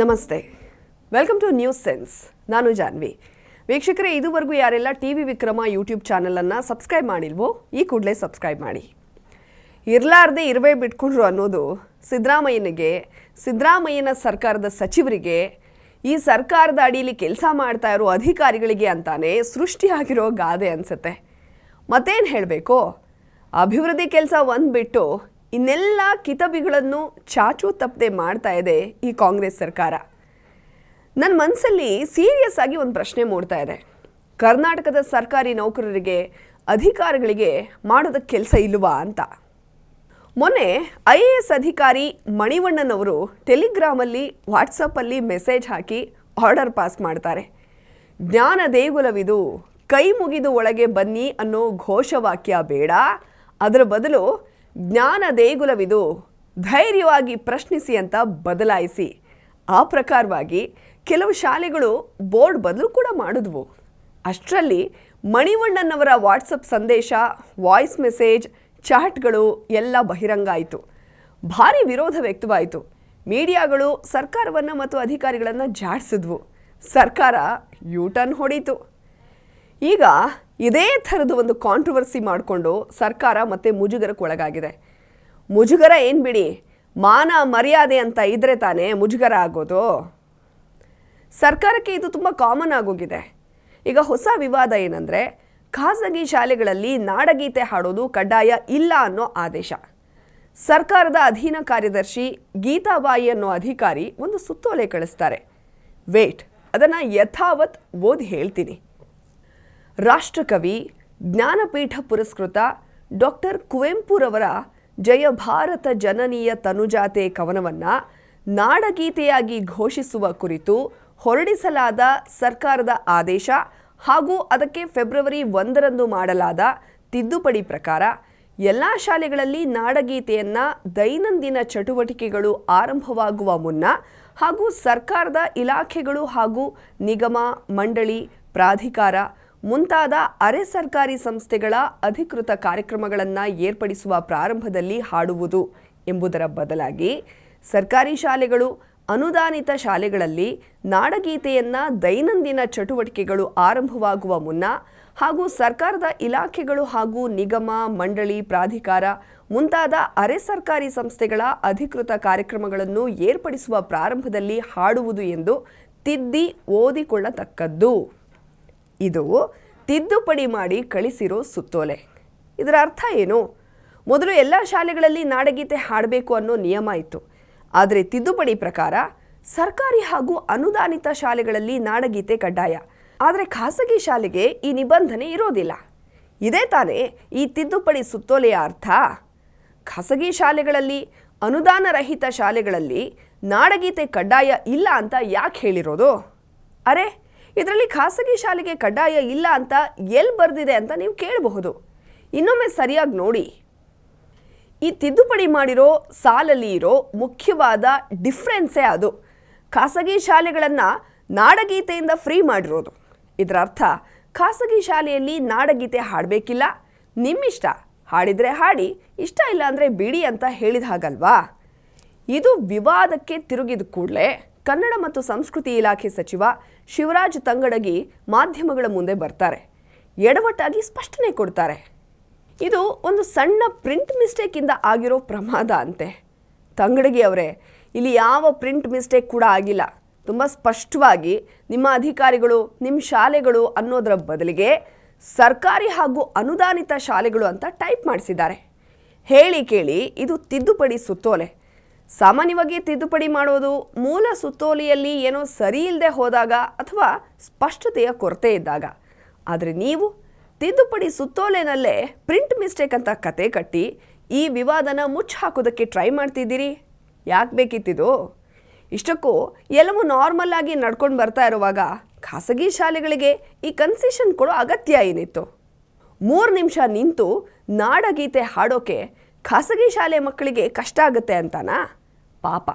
ನಮಸ್ತೆ. Welcome two news sense ನಾನು ಜಾನ್ವಿ. ವೀಕ್ಷಕರೇ, ಇದುವರೆಗೂ ಯಾರೆಲ್ಲ ಟಿ ವಿ ವಿಕ್ರಮ ಯೂಟ್ಯೂಬ್ ಚಾನಲನ್ನು ಸಬ್ಸ್ಕ್ರೈಬ್ ಮಾಡಿಲ್ವೋ, ಈ ಕೂಡಲೇ ಸಬ್ಸ್ಕ್ರೈಬ್ ಮಾಡಿ. ಇರಲಾರ್ದೆ ಇರುವೆ ಬಿಟ್ಕೊಂಡ್ರು ಅನ್ನೋದು ಸಿದ್ದರಾಮಯ್ಯನಿಗೆ, ಸಿದ್ದರಾಮಯ್ಯನ ಸರ್ಕಾರದ ಸಚಿವರಿಗೆ, ಈ ಸರ್ಕಾರದ ಅಡಿಯಲ್ಲಿ ಕೆಲಸ ಮಾಡ್ತಾ ಇರೋ ಅಧಿಕಾರಿಗಳಿಗೆ ಅಂತಾನೆ ಸೃಷ್ಟಿಯಾಗಿರೋ ಗಾದೆ ಅನಿಸುತ್ತೆ. ಮತ್ತೇನು ಹೇಳಬೇಕು? ಅಭಿವೃದ್ಧಿ ಕೆಲಸ ಒಂದು ಬಿಟ್ಟು ಇನ್ನೆಲ್ಲ ಕಿತಬಿಗಳನ್ನು ಚಾಚು ತಪ್ಪದೆ ಮಾಡ್ತಾ ಇದೆ ಈ ಕಾಂಗ್ರೆಸ್ ಸರ್ಕಾರ. ನನ್ನ ಮನಸ್ಸಲ್ಲಿ ಸೀರಿಯಸ್ ಆಗಿ ಒಂದು ಪ್ರಶ್ನೆ ಮೂಡ್ತಾ ಇದೆ. ಕರ್ನಾಟಕದ ಸರ್ಕಾರಿ ನೌಕರರಿಗೆ ಅಧಿಕಾರಿಗಳಿಗೆ ಮಾಡೋದಕ್ಕೆ ಕೆಲಸ ಇಲ್ವಾ ಅಂತ. ಮೊನ್ನೆ ಐ ಎ ಎಸ್ ಅಧಿಕಾರಿ ಮಣಿವಣ್ಣನವರು ಟೆಲಿಗ್ರಾಮಲ್ಲಿ, ವಾಟ್ಸಪ್ಪಲ್ಲಿ ಮೆಸೇಜ್ ಹಾಕಿ ಆರ್ಡರ್ ಪಾಸ್ ಮಾಡ್ತಾರೆ. ಜ್ಞಾನ ದೇಗುಲವಿದು, ಕೈ ಮುಗಿದು ಒಳಗೆ ಬನ್ನಿ ಅನ್ನೋ ಘೋಷವಾಕ್ಯ ಬೇಡ. ಅದರ ಬದಲು ಜ್ಞಾನ ದೇಗುಲವಿದು ಧೈರ್ಯವಾಗಿ ಪ್ರಶ್ನಿಸಿ ಅಂತ ಬದಲಾಯಿಸಿ. ಆ ಪ್ರಕಾರವಾಗಿ ಕೆಲವು ಶಾಲೆಗಳು ಬೋರ್ಡ್ ಬದಲು ಕೂಡ ಮಾಡಿದ್ವು. ಅಷ್ಟರಲ್ಲಿ ಮಣಿವಣ್ಣನವರ ವಾಟ್ಸಪ್ ಸಂದೇಶ, ವಾಯ್ಸ್ ಮೆಸೇಜ್, ಚಾಟ್ಗಳು ಎಲ್ಲ ಬಹಿರಂಗ ಆಯಿತು. ಭಾರಿ ವಿರೋಧ ವ್ಯಕ್ತವಾಯಿತು. ಮೀಡಿಯಾಗಳು ಸರ್ಕಾರವನ್ನು ಮತ್ತು ಅಧಿಕಾರಿಗಳನ್ನು ಜಾಡಿಸಿದ್ವು. ಸರ್ಕಾರ ಯೂಟರ್ನ್ ಹೊಡೀತು. ಈಗ ಇದೇ ಥರದ ಒಂದು ಕಾಂಟ್ರವರ್ಸಿ ಮಾಡಿಕೊಂಡು ಸರ್ಕಾರ ಮತ್ತೆ ಮುಜುಗರಕ್ಕೆ ಒಳಗಾಗಿದೆ. ಮುಜುಗರ ಏನು ಬಿಡಿ? ಮಾನ ಮರ್ಯಾದೆ ಅಂತ ಇದ್ದರೆ ತಾನೇ ಮುಜುಗರ ಆಗೋದು. ಸರ್ಕಾರಕ್ಕೆ ಇದು ತುಂಬ ಕಾಮನ್ ಆಗೋಗಿದೆ. ಈಗ ಹೊಸ ವಿವಾದ ಏನಂದರೆ, ಖಾಸಗಿ ಶಾಲೆಗಳಲ್ಲಿ ನಾಡಗೀತೆ ಹಾಡೋದು ಕಡ್ಡಾಯ ಇಲ್ಲ ಅನ್ನೋ ಆದೇಶ. ಸರ್ಕಾರದ ಅಧೀನ ಕಾರ್ಯದರ್ಶಿ ಗೀತಾಬಾಯಿ ಅನ್ನೋ ಅಧಿಕಾರಿ ಒಂದು ಸುತ್ತೋಲೆ ಕಳಿಸ್ತಾರೆ. ವೇಟ್ ಅದನ್ನು ಯಥಾವತ್ ಓದಿ ಹೇಳ್ತೀನಿ. ರಾಷ್ಟ್ರಕವಿ, ಜ್ಞಾನಪೀಠ ಪುರಸ್ಕೃತ ಡಾಕ್ಟರ್ ಕುವೆಂಪುರವರ ಜಯ ಭಾರತ ಜನನೀಯ ತನುಜಾತೆ ಕವನವನ್ನು ನಾಡಗೀತೆಯಾಗಿ ಘೋಷಿಸುವ ಕುರಿತು ಹೊರಡಿಸಲಾದ ಸರ್ಕಾರದ ಆದೇಶ ಹಾಗೂ ಅದಕ್ಕೆ ಫೆಬ್ರವರಿ ಒಂದರಂದು ಮಾಡಲಾದ ತಿದ್ದುಪಡಿ ಪ್ರಕಾರ ಎಲ್ಲ ಶಾಲೆಗಳಲ್ಲಿ ನಾಡಗೀತೆಯನ್ನು ದೈನಂದಿನ ಚಟುವಟಿಕೆಗಳು ಆರಂಭವಾಗುವ ಮುನ್ನ ಹಾಗೂ ಸರ್ಕಾರದ ಇಲಾಖೆಗಳು ಹಾಗೂ ನಿಗಮ, ಮಂಡಳಿ, ಪ್ರಾಧಿಕಾರ ಮುಂತಾದ ಅರೆ ಸರ್ಕಾರಿ ಸಂಸ್ಥೆಗಳ ಅಧಿಕೃತ ಕಾರ್ಯಕ್ರಮಗಳನ್ನು ಏರ್ಪಡಿಸುವ ಪ್ರಾರಂಭದಲ್ಲಿ ಹಾಡುವುದು ಎಂಬುದರ ಬದಲಾಗಿ ಸರ್ಕಾರಿ ಶಾಲೆಗಳು, ಅನುದಾನಿತ ಶಾಲೆಗಳಲ್ಲಿ ನಾಡಗೀತೆಯನ್ನು ದೈನಂದಿನ ಚಟುವಟಿಕೆಗಳು ಆರಂಭವಾಗುವ ಮುನ್ನ ಹಾಗೂ ಸರ್ಕಾರದ ಇಲಾಖೆಗಳು ಹಾಗೂ ನಿಗಮ, ಮಂಡಳಿ, ಪ್ರಾಧಿಕಾರ ಮುಂತಾದ ಅರೆ ಸರ್ಕಾರಿ ಸಂಸ್ಥೆಗಳ ಅಧಿಕೃತ ಕಾರ್ಯಕ್ರಮಗಳನ್ನು ಏರ್ಪಡಿಸುವ ಪ್ರಾರಂಭದಲ್ಲಿ ಹಾಡುವುದು ಎಂದು ತಿದ್ದಿ ಓದಿಕೊಳ್ಳತಕ್ಕದ್ದು. ಇದು ತಿದ್ದುಪಡಿ ಮಾಡಿ ಕಳಿಸಿರೋ ಸುತ್ತೋಲೆ. ಇದರ ಅರ್ಥ ಏನು? ಮೊದಲು ಎಲ್ಲ ಶಾಲೆಗಳಲ್ಲಿ ನಾಡಗೀತೆ ಹಾಡಬೇಕು ಅನ್ನೋ ನಿಯಮ ಇತ್ತು. ಆದರೆ ತಿದ್ದುಪಡಿ ಪ್ರಕಾರ ಸರ್ಕಾರಿ ಹಾಗೂ ಅನುದಾನಿತ ಶಾಲೆಗಳಲ್ಲಿ ನಾಡಗೀತೆ ಕಡ್ಡಾಯ. ಆದರೆ ಖಾಸಗಿ ಶಾಲೆಗೆ ಈ ನಿಬಂಧನೆ ಇರೋದಿಲ್ಲ. ಇದೇ ತಾನೇ ಈ ತಿದ್ದುಪಡಿ ಸುತ್ತೋಲೆಯ ಅರ್ಥ? ಖಾಸಗಿ ಶಾಲೆಗಳಲ್ಲಿ, ಅನುದಾನರಹಿತ ಶಾಲೆಗಳಲ್ಲಿ ನಾಡಗೀತೆ ಕಡ್ಡಾಯ ಇಲ್ಲ ಅಂತ ಯಾಕೆ ಹೇಳಿರೋದು? ಅರೆ ಇದರಲ್ಲಿ ಖಾಸಗಿ ಶಾಲೆಗೆ ಕಡ್ಡಾಯ ಇಲ್ಲ ಅಂತ ಎಲ್ಲಿ ಬರೆದಿದೆ ಅಂತ ನೀವು ಕೇಳಬಹುದು. ಇನ್ನೊಮ್ಮೆ ಸರಿಯಾಗಿ ನೋಡಿ. ಈ ತಿದ್ದುಪಡಿ ಮಾಡಿರೋ ಸಾಲಲ್ಲಿ ಇರೋ ಮುಖ್ಯವಾದ ಡಿಫ್ರೆನ್ಸೇ ಅದು. ಖಾಸಗಿ ಶಾಲೆಗಳನ್ನು ನಾಡಗೀತೆಯಿಂದ ಫ್ರೀ ಮಾಡಿರೋದು. ಇದರ ಅರ್ಥ, ಖಾಸಗಿ ಶಾಲೆಯಲ್ಲಿ ನಾಡಗೀತೆ ಹಾಡಬೇಕಿಲ್ಲ. ನಿಮ್ಮಿಷ್ಟ. ಹಾಡಿದರೆ ಹಾಡಿ, ಇಷ್ಟ ಇಲ್ಲ ಅಂದರೆ ಬಿಡಿ ಅಂತ ಹೇಳಿದ ಹಾಗಲ್ವಾ? ಇದು ವಿವಾದಕ್ಕೆ ತಿರುಗಿದ ಕೂಡಲೇ ಕನ್ನಡ ಮತ್ತು ಸಂಸ್ಕೃತಿ ಇಲಾಖೆ ಸಚಿವ ಶಿವರಾಜ್ ತಂಗಡಗಿ ಮಾಧ್ಯಮಗಳ ಮುಂದೆ ಬರ್ತಾರೆ. ಎಡವಟ್ಟಾಗಿ ಸ್ಪಷ್ಟನೆ ಕೊಡ್ತಾರೆ. ಇದು ಒಂದು ಸಣ್ಣ ಪ್ರಿಂಟ್ ಮಿಸ್ಟೇಕಿಂದ ಆಗಿರೋ ಪ್ರಮಾದ ಅಂತೆ. ತಂಗಡಗಿ ಅವರೇ, ಇಲ್ಲಿ ಯಾವ ಪ್ರಿಂಟ್ ಮಿಸ್ಟೇಕ್ ಕೂಡ ಆಗಿಲ್ಲ. ತುಂಬ ಸ್ಪಷ್ಟವಾಗಿ ನಿಮ್ಮ ಅಧಿಕಾರಿಗಳು, ನಿಮ್ಮ ಶಾಲೆಗಳು ಅನ್ನೋದರ ಬದಲಿಗೆ ಸರ್ಕಾರಿ ಹಾಗೂ ಅನುದಾನಿತ ಶಾಲೆಗಳು ಅಂತ ಟೈಪ್ ಮಾಡಿಸಿದ್ದಾರೆ. ಹೇಳಿ ಕೇಳಿ ಇದು ತಿದ್ದುಪಡಿ ಸುತ್ತೋಲೆ. ಸಾಮಾನ್ಯವಾಗಿ ತಿದ್ದುಪಡಿ ಮಾಡೋದು ಮೂಲ ಸುತ್ತೋಲೆಯಲ್ಲಿ ಏನೋ ಸರಿ ಇಲ್ಲದೆ ಹೋದಾಗ ಅಥವಾ ಸ್ಪಷ್ಟತೆಯ ಕೊರತೆ ಇದ್ದಾಗ. ಆದರೆ ನೀವು ತಿದ್ದುಪಡಿ ಸುತ್ತೋಲೆನಲ್ಲೇ ಪ್ರಿಂಟ್ ಮಿಸ್ಟೇಕ್ ಅಂತ ಕತೆ ಕಟ್ಟಿ ಈ ವಿವಾದನ ಮುಚ್ಚಿ ಹಾಕೋದಕ್ಕೆ ಟ್ರೈ ಮಾಡ್ತಿದ್ದೀರಿ? ಯಾಕೆ ಬೇಕಿತ್ತಿದು? ಇಷ್ಟಕ್ಕೂ ಎಲ್ಲವೂ ನಾರ್ಮಲ್ ಆಗಿ ನಡ್ಕೊಂಡು ಬರ್ತಾ ಇರುವಾಗ ಖಾಸಗಿ ಶಾಲೆಗಳಿಗೆ ಈ ಕನ್ಸೆಷನ್ ಕೊಡೋ ಅಗತ್ಯ ಏನಿತ್ತು? ಮೂರು ನಿಮಿಷ ನಿಂತು ನಾಡಗೀತೆ ಹಾಡೋಕೆ ಖಾಸಗಿ ಶಾಲೆ ಮಕ್ಕಳಿಗೆ ಕಷ್ಟ ಆಗುತ್ತೆ ಅಂತನಾ? ಪಾಪ.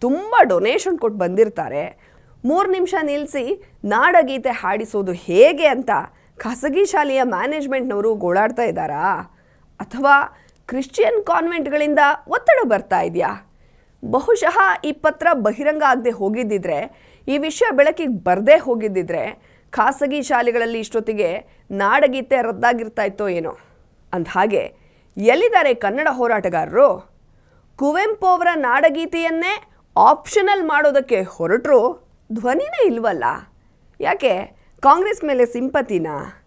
ತುಂಬ ಡೊನೇಷನ್ ಕೊಟ್ಟು ಬಂದಿರ್ತಾರೆ. ಮೂರು ನಿಮಿಷ ನಿಲ್ಲಿಸಿ ನಾಡಗೀತೆ ಹಾಡಿಸೋದು ಹೇಗೆ ಅಂತ ಖಾಸಗಿ ಶಾಲೆಯ ಮ್ಯಾನೇಜ್ಮೆಂಟ್ನವರು ಗೋಳಾಡ್ತಾ ಇದ್ದಾರಾ? ಅಥವಾ ಕ್ರಿಶ್ಚಿಯನ್ ಕಾನ್ವೆಂಟ್ಗಳಿಂದ ಒತ್ತಡ ಬರ್ತಾ ಇದೆಯಾ? ಬಹುಶಃ ಈ ಪತ್ರ ಬಹಿರಂಗ ಆಗದೆ ಹೋಗಿದ್ದಿದ್ರೆ, ಈ ವಿಷಯ ಬೆಳಕಿಗೆ ಬರದೇ ಹೋಗಿದ್ದಿದ್ರೆ ಖಾಸಗಿ ಶಾಲೆಗಳಲ್ಲಿ ಇಷ್ಟೊತ್ತಿಗೆ ನಾಡಗೀತೆ ರದ್ದಾಗಿರ್ತಾಯಿತ್ತೋ ಏನೋ? ಅಂದ ಹಾಗೆ ಎಲ್ಲಿದ್ದಾರೆ ಕನ್ನಡ ಹೋರಾಟಗಾರರು? ಕುವೆಂಪು ಅವರ ನಾಡಗೀತೆಯನ್ನೇ ಆಪ್ಷನಲ್ ಮಾಡೋದಕ್ಕೆ ಹೊರಟರು ಧ್ವನಿನೇ ಇಲ್ವಲ್ಲ. ಯಾಕೆ? ಕಾಂಗ್ರೆಸ್ ಮೇಲೆ ಸಿಂಪತಿನಾ?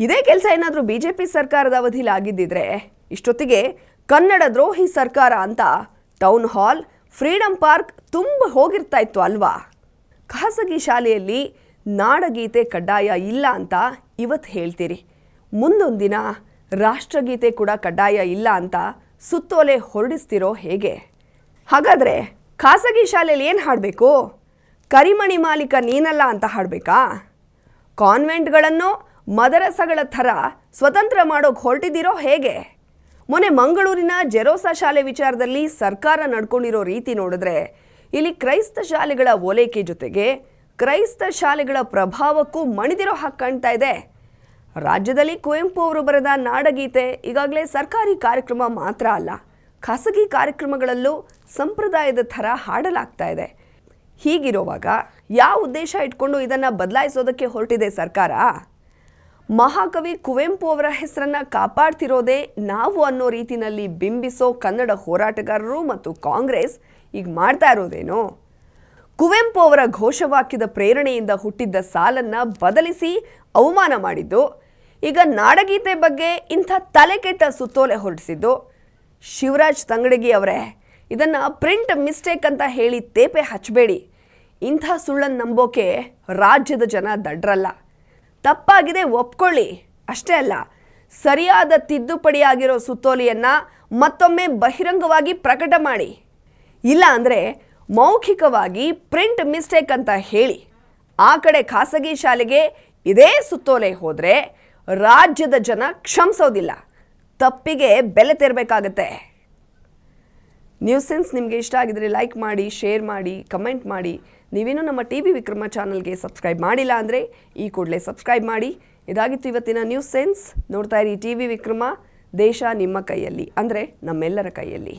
ಇದೇ ಕೆಲಸ ಏನಾದರೂ ಬಿ ಜೆ ಪಿ ಸರ್ಕಾರದ ಅವಧಿಲಿ ಆಗಿದ್ದಿದ್ರೆ? ಇಷ್ಟೊತ್ತಿಗೆ ಕನ್ನಡ ದ್ರೋಹಿ ಸರ್ಕಾರ ಅಂತ ಟೌನ್ ಹಾಲ್, ಫ್ರೀಡಂ ಪಾರ್ಕ್ ತುಂಬ ಹೋಗಿರ್ತಾ ಇತ್ತು ಅಲ್ವಾ? ಖಾಸಗಿ ಶಾಲೆಯಲ್ಲಿ ನಾಡಗೀತೆ ಕಡ್ಡಾಯ ಇಲ್ಲ ಅಂತ ಇವತ್ತು ಹೇಳ್ತೀರಿ. ಮುಂದೊಂದು ದಿನ ರಾಷ್ಟ್ರಗೀತೆ ಕೂಡ ಕಡ್ಡಾಯ ಇಲ್ಲ ಅಂತ ಸುತ್ತೋಲೆ ಹೊರಡಿಸ್ತಿರೋ ಹೇಗೆ? ಹಾಗಾದರೆ ಖಾಸಗಿ ಶಾಲೆಯಲ್ಲಿ ಏನು ಹಾಡಬೇಕು? ಕರಿಮಣಿ ಮಾಲೀಕ ನೀನಲ್ಲ ಅಂತ ಹಾಡಬೇಕಾ? ಕಾನ್ವೆಂಟ್ಗಳನ್ನು ಮದರಸಗಳ ಥರ ಸ್ವತಂತ್ರ ಮಾಡೋಕೆ ಹೊರಟಿದ್ದೀರೋ ಹೇಗೆ? ಮೊನ್ನೆ ಮಂಗಳೂರಿನ ಜೆರೋಸಾ ಶಾಲೆ ವಿಚಾರದಲ್ಲಿ ಸರ್ಕಾರ ನಡ್ಕೊಂಡಿರೋ ರೀತಿ ನೋಡಿದ್ರೆ ಇಲ್ಲಿ ಕ್ರೈಸ್ತ ಶಾಲೆಗಳ ಓಲೈಕೆ ಜೊತೆಗೆ ಕ್ರೈಸ್ತ ಶಾಲೆಗಳ ಪ್ರಭಾವಕ್ಕೂ ಮಣಿದಿರೋ ಹಾಗೆ ಕಾಣ್ತಾ ಇದೆ. ರಾಜ್ಯದಲ್ಲಿ ಕುವೆಂಪು ಅವರು ಬರೆದ ನಾಡಗೀತೆ ಈಗಾಗಲೇ ಸರ್ಕಾರಿ ಕಾರ್ಯಕ್ರಮ ಮಾತ್ರ ಅಲ್ಲ, ಖಾಸಗಿ ಕಾರ್ಯಕ್ರಮಗಳಲ್ಲೂ ಸಂಪ್ರದಾಯದ ಥರ ಹಾಡಲಾಗ್ತಾ ಇದೆ. ಹೀಗಿರುವಾಗ ಯಾವ ಉದ್ದೇಶ ಇಟ್ಕೊಂಡು ಇದನ್ನು ಬದಲಾಯಿಸೋದಕ್ಕೆ ಹೊರಟಿದೆ ಸರ್ಕಾರ? ಮಹಾಕವಿ ಕುವೆಂಪು ಅವರ ಹೆಸರನ್ನು ಕಾಪಾಡ್ತಿರೋದೇ ನಾವು ಅನ್ನೋ ರೀತಿಯಲ್ಲಿ ಬಿಂಬಿಸೋ ಕನ್ನಡ ಹೋರಾಟಗಾರರು ಮತ್ತು ಕಾಂಗ್ರೆಸ್ ಈಗ ಮಾಡ್ತಾ ಇರೋದೇನು? ಕುವೆಂಪು ಅವರ ಘೋಷವಾಕ್ಯದ ಪ್ರೇರಣೆಯಿಂದ ಹುಟ್ಟಿದ್ದ ಸಾಲನ್ನ ಬದಲಿಸಿ ಅವಮಾನ ಮಾಡಿದ್ದು, ಈಗ ನಾಡಗೀತೆ ಬಗ್ಗೆ ಇಂಥ ತಲೆಕೆಟ್ಟ ಸುತ್ತೋಲೆ ಹೊರಡಿಸಿದ್ದು, ಶಿವರಾಜ್ ತಂಗಡಗಿ ಅವರೇ. ಇದನ್ನ ಪ್ರಿಂಟ್ ಮಿಸ್ಟೇಕ್ ಅಂತ ಹೇಳಿ ತೇಪೆ ಹಚ್ಚಬೇಡಿ. ಇಂಥ ಸುಳ್ಳನ್ನು ನಂಬೋಕೆ ರಾಜ್ಯದ ಜನ ದಡ್ರಲ್ಲ. ತಪ್ಪಾಗಿದೆ ಒಪ್ಕೊಳ್ಳಿ. ಅಷ್ಟೇ ಅಲ್ಲ, ಸರಿಯಾದ ತಿದ್ದುಪಡಿ ಆಗಿರೋ ಸುತ್ತೋಲೆಯನ್ನು ಮತ್ತೊಮ್ಮೆ ಬಹಿರಂಗವಾಗಿ ಪ್ರಕಟ ಮಾಡಿ. ಇಲ್ಲ ಅಂದರೆ ಮೌಖಿಕವಾಗಿ ಪ್ರಿಂಟ್ ಮಿಸ್ಟೇಕ್ ಅಂತ ಹೇಳಿ ಆ ಕಡೆ ಖಾಸಗಿ ಶಾಲೆಗೆ ಇದೇ ಸುತ್ತೋಲೆ ಹೋದರೆ ರಾಜ್ಯದ ಜನ ಕ್ಷಮಿಸೋದಿಲ್ಲ. ತಪ್ಪಿಗೆ ಬೆಲೆ ತೆರಬೇಕಾಗತ್ತೆ. ನ್ಯೂಸ್ ಸೆನ್ಸ್ ನಿಮಗೆ ಇಷ್ಟ ಆಗಿದರೆ ಲೈಕ್ ಮಾಡಿ, ಶೇರ್ ಮಾಡಿ, ಕಮೆಂಟ್ ಮಾಡಿ. ನೀವೇನು ನಮ್ಮ ಟಿ ವಿ ವಿಕ್ರಮ ಚಾನಲ್ಗೆ ಸಬ್ಸ್ಕ್ರೈಬ್ ಮಾಡಿಲ್ಲ ಅಂದರೆ ಈ ಕೂಡಲೇ ಸಬ್ಸ್ಕ್ರೈಬ್ ಮಾಡಿ. ಇದಾಗಿತ್ತು ಇವತ್ತಿನ ನ್ಯೂಸ್ ಸೆನ್ಸ್. ನೋಡ್ತಾ ಇರಿ ಟಿ ವಿ ವಿಕ್ರಮ, ದೇಶ ನಿಮ್ಮ ಕೈಯಲ್ಲಿ ಅಂದರೆ ನಮ್ಮೆಲ್ಲರ ಕೈಯಲ್ಲಿ.